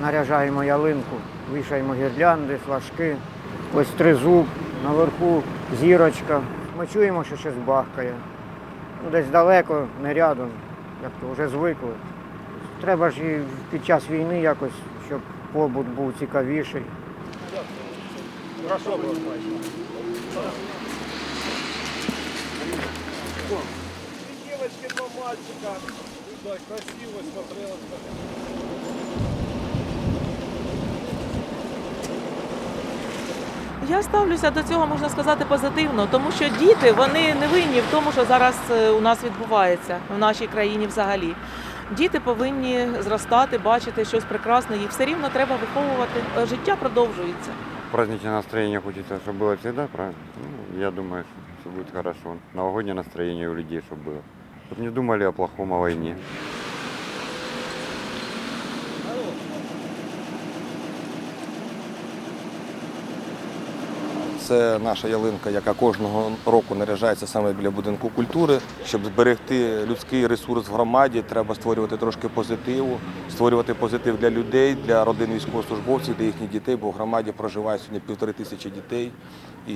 наряжаємо ялинку, вішаємо гірлянди, флажки. Ось тризуб, наверху зірочка. Ми чуємо, що щось бахкає. Ну, десь далеко, не рядом, як то вже звикли. Треба ж і під час війни якось, щоб побут був цікавіший. Девочки, два мальчика. Красиво смотрелось. Я ставлюся до цього, можна сказати, позитивно, тому що діти вони не винні в тому, що зараз е, у нас відбувається в нашій країні взагалі. Діти повинні зростати, бачити щось прекрасне, їх все рівно треба виховувати. Е, Життя продовжується. Праздничное настроение хочется, чтобы было всегда, правильно? Ну, я думаю, что все будет хорошо. Новогоднее настроение у людей, чтобы было. Чтобы не думали о плохом, о войне. Це наша ялинка, яка кожного року наряжається саме біля будинку культури. Щоб зберегти людський ресурс в громаді, треба створювати трошки позитиву, створювати позитив для людей, для родин військовослужбовців, для їхніх дітей, бо в громаді проживає сьогодні півтори тисячі дітей. І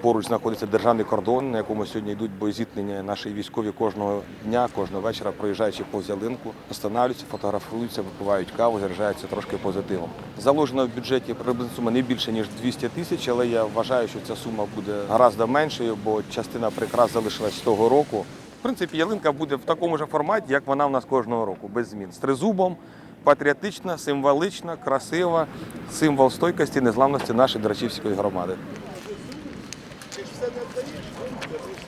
поруч знаходиться державний кордон, на якому сьогодні йдуть боєзіткнення. Наші військові кожного дня, кожного вечора, проїжджаючи повз ялинку, останавливаються, фотографуються, випивають каву, заряджаються трошки позитивом. Заложено в бюджеті приблизно сума не більше ніж 200 тисяч, але я вважаю, що ця сума буде гораздо меншою, бо частина прикрас залишилась з того року. В принципі, ялинка буде в такому ж форматі, як вона в нас кожного року, без змін. З тризубом, патріотична, символічна, красива, символ стойкості, незламності нашої Драчівської громади. Thank you.